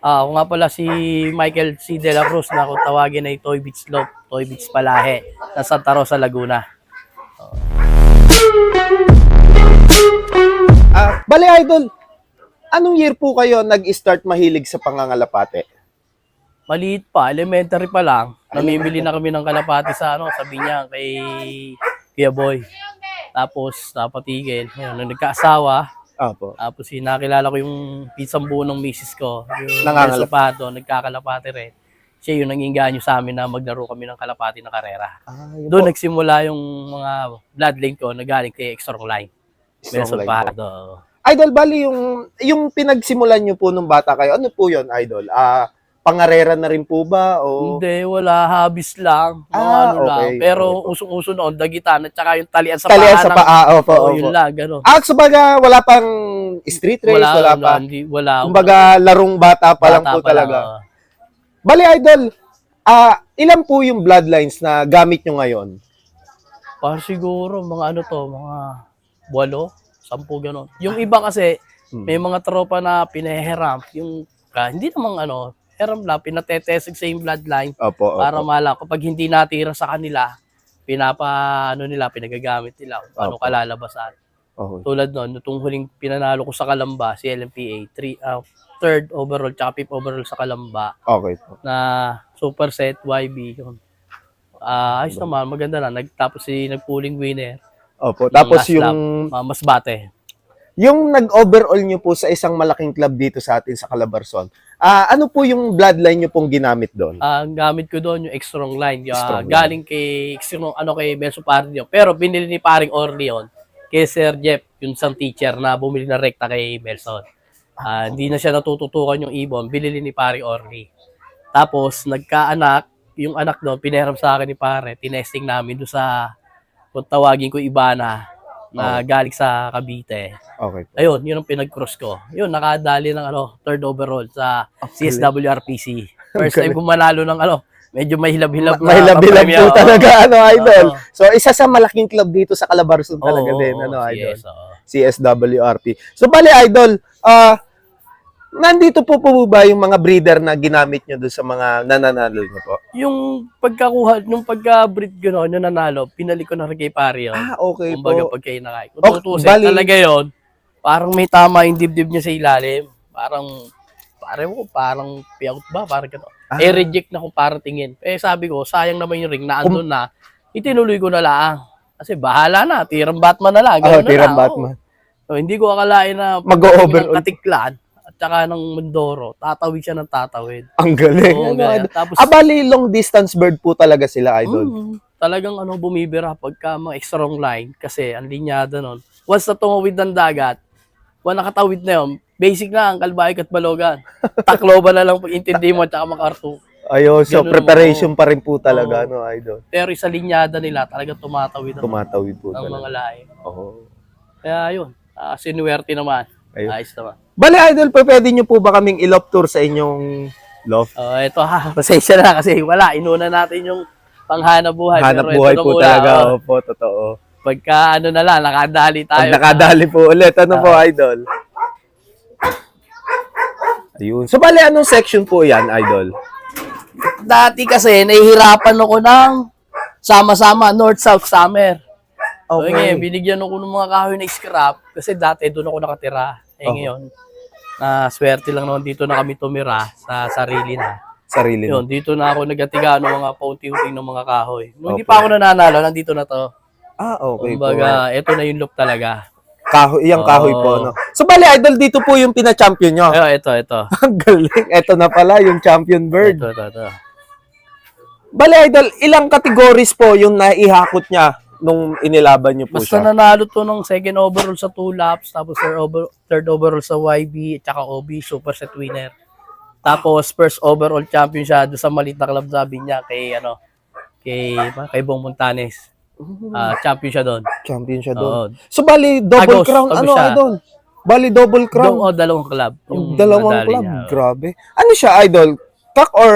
Ah, ako nga pala si Michael C. De La Cruz na kung tawagin ay Toy Beach Slope, Toy Beach Palahe, sa Santa Rosa, Laguna. Ah, bali idol, anong year po kayo nag-start mahilig sa pangangalapate? Maliit pa, elementary pa lang, namimili na kami ng kalapati sa ano, sabi niya kay Kuya Boy. Tapos napatigil, Ayun, nung nagkaasawa, Opo. tapos sinakilala ko yung pinsang buo ng misis ko, yung Nangangalap- Sapato, nagkakalapati rin. Siya yung nanginganyo sa amin na maglaro kami ng kalapati na karera. Ah, yun Doon po. nagsimula yung mga bloodline ko na galing kay Extra Line. Nelson line. Idol, bali yung, yung pinagsimulan nyo po nung bata kayo, ano po yun, Idol? Ah, pangarera na rin po ba? O... Hindi, wala. Habis lang. Mga Ah, ano lang. okay, Pero okay usong-uso noon, dagitan at saka yung talian sa Talian paa. sa ng- paa, opo, Oo, opo. yun lang, gano'n. Ah, sabaga, wala pang street race, wala, wala, pa. Hindi, wala. Kumbaga, larong bata pa lang Bata po pa talaga. oo. Bali, Idol, ah, ilan po yung bloodlines na gamit nyo ngayon? Parang siguro, mga ano to, mga walo, sampu gano'n. Yung iba kasi, Hmm. may mga tropa na pinahiram. Yung, ah, hindi namang ano, lang, pinatetesig sa yung bloodline. Opo, opo. Para mala, kapag hindi natira sa kanila, pinapa, ano nila, pinagagamit nila. kung Paano Opo. kalalabasan. Opo. Tulad nun, nung huling pinanalo ko sa Kalamba, si LMPA, three, ah, third overall, tsaka fifth overall sa Kalamba, Okay po. na superset YB. Yun. Ah, ayos naman, maganda na. Nagtapos si nagpooling winner. Opo. Tapos last lap, yung, ah, mas bate. Yung nag-overall nyo po sa isang malaking club dito sa atin sa Calabarzon, ah, ano po yung bloodline nyo pong ginamit doon? Ang gamit ko doon yung extra line. Ah, Strong line. galing kay extra, ano kay Benso Pardio. Pero binili ni paring Orly yun kay Sir Jeff, yung isang teacher na bumili na rekta kay Belson. Ah, hindi na siya natututukan yung ibon, binili ni paring Orly. Tapos nagkaanak, yung anak doon pinahiram sa akin ni pare, tinesting namin doon sa kung tawagin ko Ibana na galing sa Cavite. Okay po. Ayun, yun ang pinag-cross ko. Yun, nakadali ng ano, third overall sa CSWRPC. First time ko manalo ng ano, medyo mahilab-hilab na Mahilab-hilab po papremyo. talaga, ano, idol. Oo. So, isa sa malaking club dito sa Calabarzon talaga oo, din, ano, idol. yes, oo. CSWRP. So, bali, idol, ah, nandito po po ba yung mga breeder na ginamit nyo doon sa mga nananalo nyo po? Yung pagkakuha, yung pagka-breed gano'n, yung nanalo, pinalik ko na rin kay pare yun. Ah, okay Kumbaga po. pagka inakay. Kung Oh, tutusin, bali- talaga yun, parang may tama yung dibdib niya sa ilalim. Parang, parang ko, parang piyak ba? Parang gano'n. Ah. Eh, reject na kung parang tingin. Eh, sabi ko, sayang naman yung ring na andun na. Itinuloy ko na lang. Kasi bahala na, tirang Batman na lang. Ah, Ganun na tirang lang, Batman. oo. So, hindi ko akalain na Mag-o-overall. ng katiklan at saka ng Mindoro, tatawid siya ng tatawid. Ang galing. Oo, ano, ganyan. Tapos, Ah, bali, long distance bird po talaga sila, idol. Mm, talagang ano bumibira pagka mga strong line kasi ang linyada nun. Once na tumawid ng dagat, once nakatawid na yun, basic na ang kalbayog at balogan. Takloban na lang pag intindi mo at saka makarto. Ayun, so Ganun, preparation pa rin po talaga, Oo. no, idol. Pero isa linyada nila, talagang tumatawid ang, Tumatawid po ang mga talaga. lahi. Oo. Kaya yun, uh, sinuwerte naman. Ayun. Ayos naman. Bali, idol, pa pwede nyo po ba kaming ilop tour sa inyong loft? Oh, ito ha, pasensya na kasi wala, inuna natin yung panghanap buhay. Hanap Pero ito buhay na po muna, talaga. oh. Opo, totoo. Pagka ano na lang, nakadali tayo. Pag nakadali po ulit, ano po, Ah. idol? Ayun. So, bali, anong section po yan, idol? Dati kasi, nahihirapan ako ng sama-sama, north-south summer. Okay. ngayon, binigyan ako ng mga kahoy na scrap kasi dati doon ako nakatira. Eh Oh. ngayon, na swerte lang naman dito na kami tumira sa sarili na. Sarili Yun, dito na ako nagatiga ng mga paunti-unting ng mga kahoy. Nung hindi pa ako nananalo, nandito na to. Ah, okay po. Kumbaga, ito na yung look talaga. Kahoy, iyang kahoy po, no? So, bali, idol, dito po yung pina-champion nyo. Ayun, ito, ito. Ang galing. Ito na pala, yung champion bird. Ito, ito, ito. Bali, idol, ilang categories po yung naihakot niya nung inilaban niyo po Basta siya? nanalo to ng second overall sa two laps, tapos third, over, third overall sa YB, at saka OB, super set winner. Tapos first overall champion siya doon sa maliit na club sabi niya kay ano kay kay Bong Montanes. Ah, champion siya doon. champion siya Oo. doon. So, bali, double Agos, crown, agos ano, siya. idol? Bali, double Doon crown. oh, dalawang club. Yung dalawang club. niya. Grabe. Ano siya, idol? Kak or...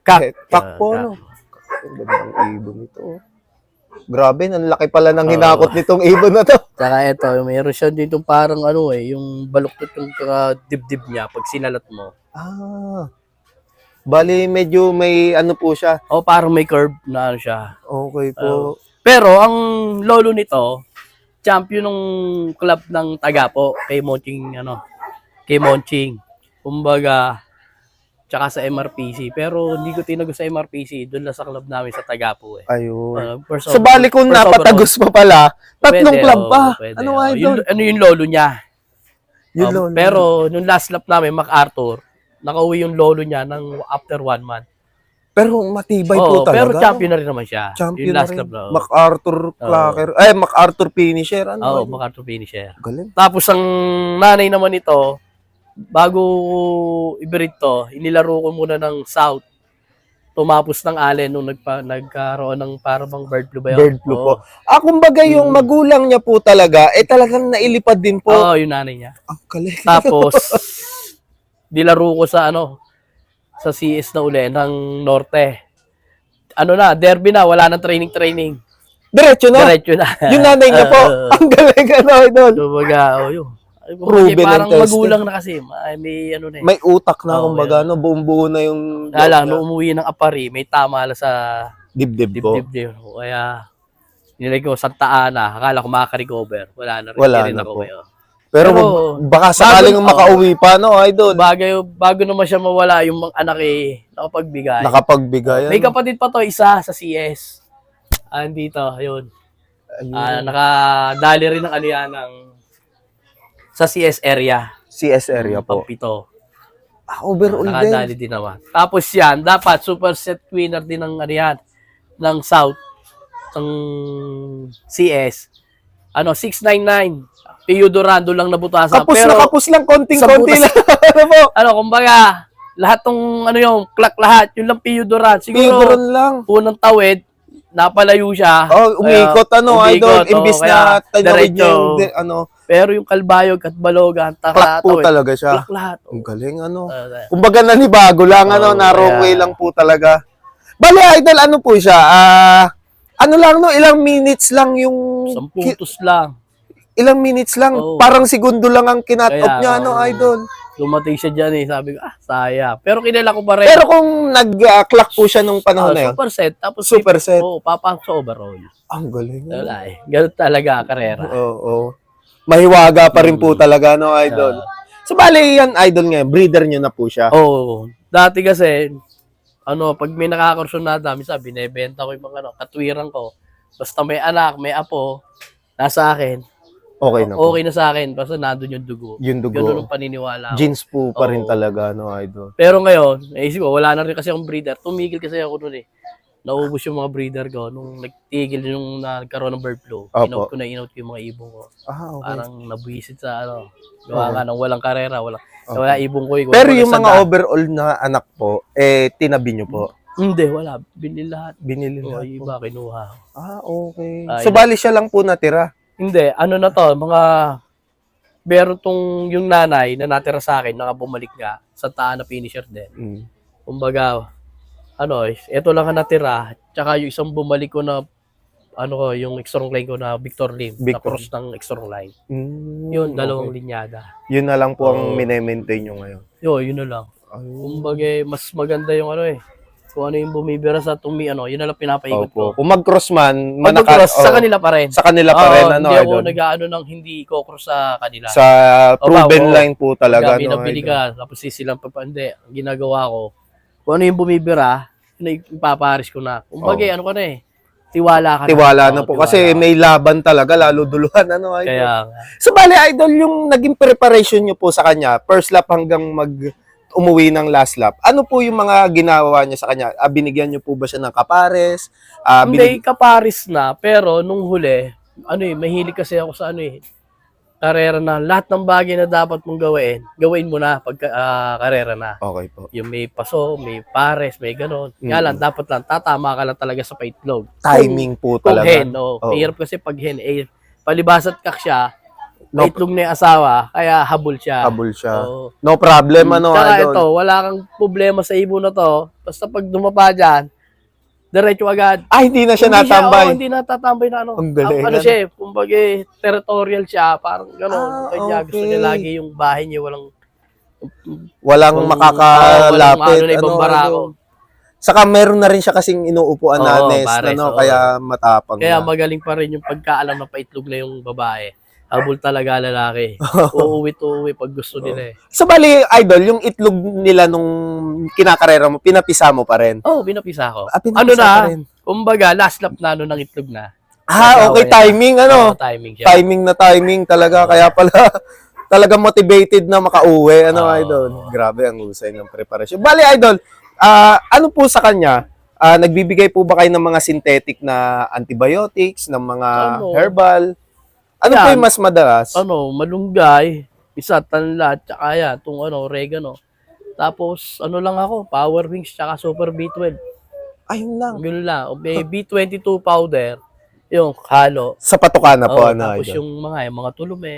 Kak. Kak po, no? Ang ganda ng ibon nito. oh. Grabe, ang laki pala ng hinakot nitong ibon na to. Tsaka ito, mayroon siya dito parang ano eh, yung baluktot yung uh, dibdib niya pag sinalat mo. Ah. Bali, medyo may ano po siya. O parang may curve na ano siya. Okay po. Oo. Pero ang lolo nito, champion ng club ng Tagapo kay Monching ano, kay Monching. Kumbaga tsaka sa MRPC. Pero hindi ko tinago sa MRPC, doon lang sa club namin sa Tagapo eh. Ayun. Uh, first So, over- bali kung napatagos pa pala, tatlong Pwede, club pa. pwede, ano idol? Yung, ano yung lolo niya. Yung Um, lolo. Pero nung last lap namin, MacArthur, nakauwi yung lolo niya ng after one month. Pero matibay Oo, po talaga. pero champion na rin naman siya. Champion yung na last rin. na. oo. MacArthur Clacker. Eh, MacArthur finisher. Ano? Oo, idol? MacArthur finisher. Galing. Tapos ang nanay naman ito, bago i-breed to, inilaro ko muna ng South. Tumapos ng Allen nung nagpa, nagkaroon ng parang bird flu ba yun? Bird flu Oo. po. Ah, kumbaga yung Hmm. magulang niya po talaga, eh talagang nailipad din po. Oo, yung nanay niya. Ang galing. Tapos, dilaro ko sa ano, sa CS na uli ng Norte. Ano na, derby na, wala nang training-training. Diretso na. Diretso na. Yung nanay niya po. Ang galing ano, idol. Kumbaga, oh, yun. Proven and parang tested. magulang na kasi. May, may ano na eh. May utak na, Oo, kumbaga, no? Buong buo na yung Kaya lang, nung umuwi ng apari, may tama lang sa dibdib po. dibdib din. Kaya, nilagay ko Santa Ana. Akala ko makaka-recover. Wala na rin. Wala na po. Pero, Pero, baka sakaling bago- makauwi pa, no, idol? Bago, bago naman siya mawala yung mga anak eh, nakapagbigay. Nakapagbigay. May ano? kapatid pa to, isa sa CS. Ah, dito, ayun. Ayun. Ah, nakadali rin ng ano yan, ng, sa CS area. CS area po. Pampito. Ah, overall din. Nakadali din naman. Tapos yan, dapat super set winner din ng ano yan, ng South, ng CS. Ano, 699. Pio Durando lang nabutasan. Kapos Pero, na kapos lang, konting-konti lang. ano po? ano, kumbaga, lahat ng ano yung, clock lahat, yun lang Pio Durando. Siguro, Pidoron lang. unang tawid, napalayo siya. Oh, umikot, Kaya, ano, umikot, idol. Imbis oo, na tanawid niya yung, ano, Pero yung Kalbayog at Balogan, taka, clock po tawid, talaga siya. Clock lahat. Ang galing, ano. Uh, Kumbaga lang, ano, Oo, na wrong kaya- way lang po talaga. Bale, idol, ano po siya? Ah, ano lang, no, ilang minutes lang yung... isang ki- putos lang. ilang minutes lang. Oo. Parang segundo lang ang kinat Kaya, off niya, ano, oo. idol. Dumating siya dyan eh. Sabi ko, ah, saya. Pero kilala ko pa rin. Pero kung nag-clock po siya nung panahon Ah, na yun, super set. Tapos super set. Oo, papasok sa overall. Ang galing. Wala eh. Ganun talaga, karera. Oo. oo. Mahiwaga pa rin po talaga, no, idol. So, bali yan, idol ngayon. Breeder nyo na po siya. Oo. dati kasi, ano, pag may nakakarsonada, minsan binebenta ko yung mga ano, katwiran ko. Basta may anak, may apo, nasa akin, Okay na po. okay na sa akin. Basta nandun yung dugo. Yung Ganun dugo. ang paniniwala ko. Jeans po pa rin Oo. talaga, no, idol. Pero ngayon, naisip ko, wala na rin kasi akong breeder. Tumigil kasi ako nun eh. Naubos yung mga breeder ko nung nagtigil yung nagkaroon ng bird flu. Opo. Inout ko na inout ko yung mga ibong ko. Ah, okay. Parang nabuisit sa ano. Gawa nga ng walang karera, Okay. wala ibong ko. eh, Pero wala yung mga overall na anak po, eh, tinabi nyo po. Hindi, wala. Binili lahat. Binili lahat po. iba, kinuha. Ah, okay. Ah, so, yun. bali siya lang po natira. Hindi, ano na to, mga meron tong yung nanay na natira sa akin, naka bumalik nga, sa taan na finisher din. Mm. Kumbaga, ano, ito lang ang natira, tsaka yung isang bumalik ko na, ano ko, yung extra line ko na Victor Lim, na Victor. cross ng extra line. Mm, Yun, dalawang okay. linyada. Yun na lang po ang Oo. minemaintain nyo ngayon. Yo, yun na lang. Ayun. Kumbaga, mas maganda yung ano eh. Kung ano yung bumibira sa tumi, ano, yun na lang pinapaikot Opo. ko. Kung mag-cross man, Pag manaka- cross, sa oh, kanila pa rin. sa kanila pa Oo, rin, ano, hindi ako idol? nag-ano ng hindi ko cross sa kanila. Sa proven oo. line po talaga, Kami no, nabili idol? ka, tapos sisilang pa pa. Hindi, ang ginagawa ko, kung ano yung bumibira, yun na ipaparis ko na. Kumbaga, Oo. ano ka na eh, tiwala ka Tiwala Oo, na po. tiwala. Kasi may laban talaga, lalo duluhan, ano, idol? Kaya, So, bali, idol, yung naging preparation nyo po sa kanya, first lap hanggang mag umuwi ng last lap, ano po yung mga ginawa niya sa kanya? Ah, binigyan niyo po ba siya ng kapares? Ah, hindi kaparis na, pero nung huli, ano eh, mahilig kasi ako sa ano eh, karera na, lahat ng bagay na dapat mong gawin, gawin mo na pag ah, karera na. Okay po. Yung may paso, may pares, may ganon. Nga Mm. lang, dapat lang, tatama ka lang talaga sa paitlog. Timing po Kung talaga. hen, oh. Oo. Mahirap kasi pag hen, eh, palibasat kak siya, No- paitlog na yung asawa, kaya habol siya. Habol siya. Oo. No problem, ano, Tsaka idol? ito, wala kang problema sa ibon na to. Basta pag dumapa dyan, diretso agad. Ah, hindi na siya Hindi natambay. oh, hindi natatambay na ano. Ang galing, ano ano? siya, eh, kumbaga eh, territorial siya, parang gano'n. Ah, Kanya gusto okay. niya lagi yung bahay niya walang Walang Kung- makakalapit. oo, walang ano na ibang ano, barako. ano. Saka meron na rin siya kasing inuupuan na nest, ano, oo. kaya matapang Kaya na. magaling pa rin yung pagkaalam na paitlog na yung babae. Habol talaga lalaki. Uuwi to uuwi pag gusto nila eh. So bali, idol, yung itlog nila nung kinakarera mo, pinapisa mo pa rin. Oh, binapisa ko. Ah, pinapisa ano na, pa rin. kumbaga, last lap na ano ng itlog na. Ah, okay, timing, ano? Oo, timing siya. Timing na timing talaga, kaya pala talaga motivated na makauwi, ano, Oo. idol? Grabe ang husay ng preparasyon. Bali, idol, ah, ano po sa kanya? Ah, nagbibigay po ba kayo ng mga synthetic na antibiotics, ng mga Ano? herbal? Ano Yan. po yung mas madalas? Ano, malunggay, isa tanla, tsaka yan, itong ano, oregano. Tapos, ano lang ako, Power Wings, tsaka Super B12. Ayun lang. Ganun lang. O, May B22 powder, yung halo. Sa patukan na po, Oo, ano, tapos idol? yung mga, yung mga tulume.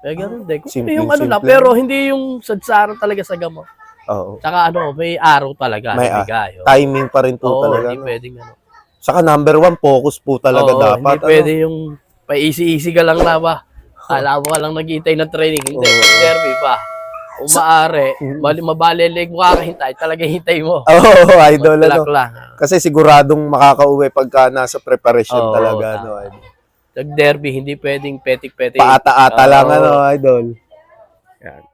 Kaya ganun din. Kung Simple, yung ano lang, simple. pero hindi yung sadsaran talaga sa gamot. Oo. Tsaka ano, may araw talaga. May ah, bigay. oh. Timing pa rin po Oo, talaga. hindi no? pwedeng ano. Saka number one, focus po talaga Oo, dapat. Hindi pwede yung pa-easy-easy ka lang na ba? Kala mo ka lang naghihintay ng training. Hindi, pag derby pa. Kung maaari, mali, mabalilig mo kakahintay, talaga hintay mo. Oo, idol. Ano? Lang. Kasi siguradong makakauwi pagka nasa preparation Oo, talaga. tama. No, idol. Pag derby, hindi pwedeng petik-petik. Paata-ata lang, Oo. ano, idol. Yan.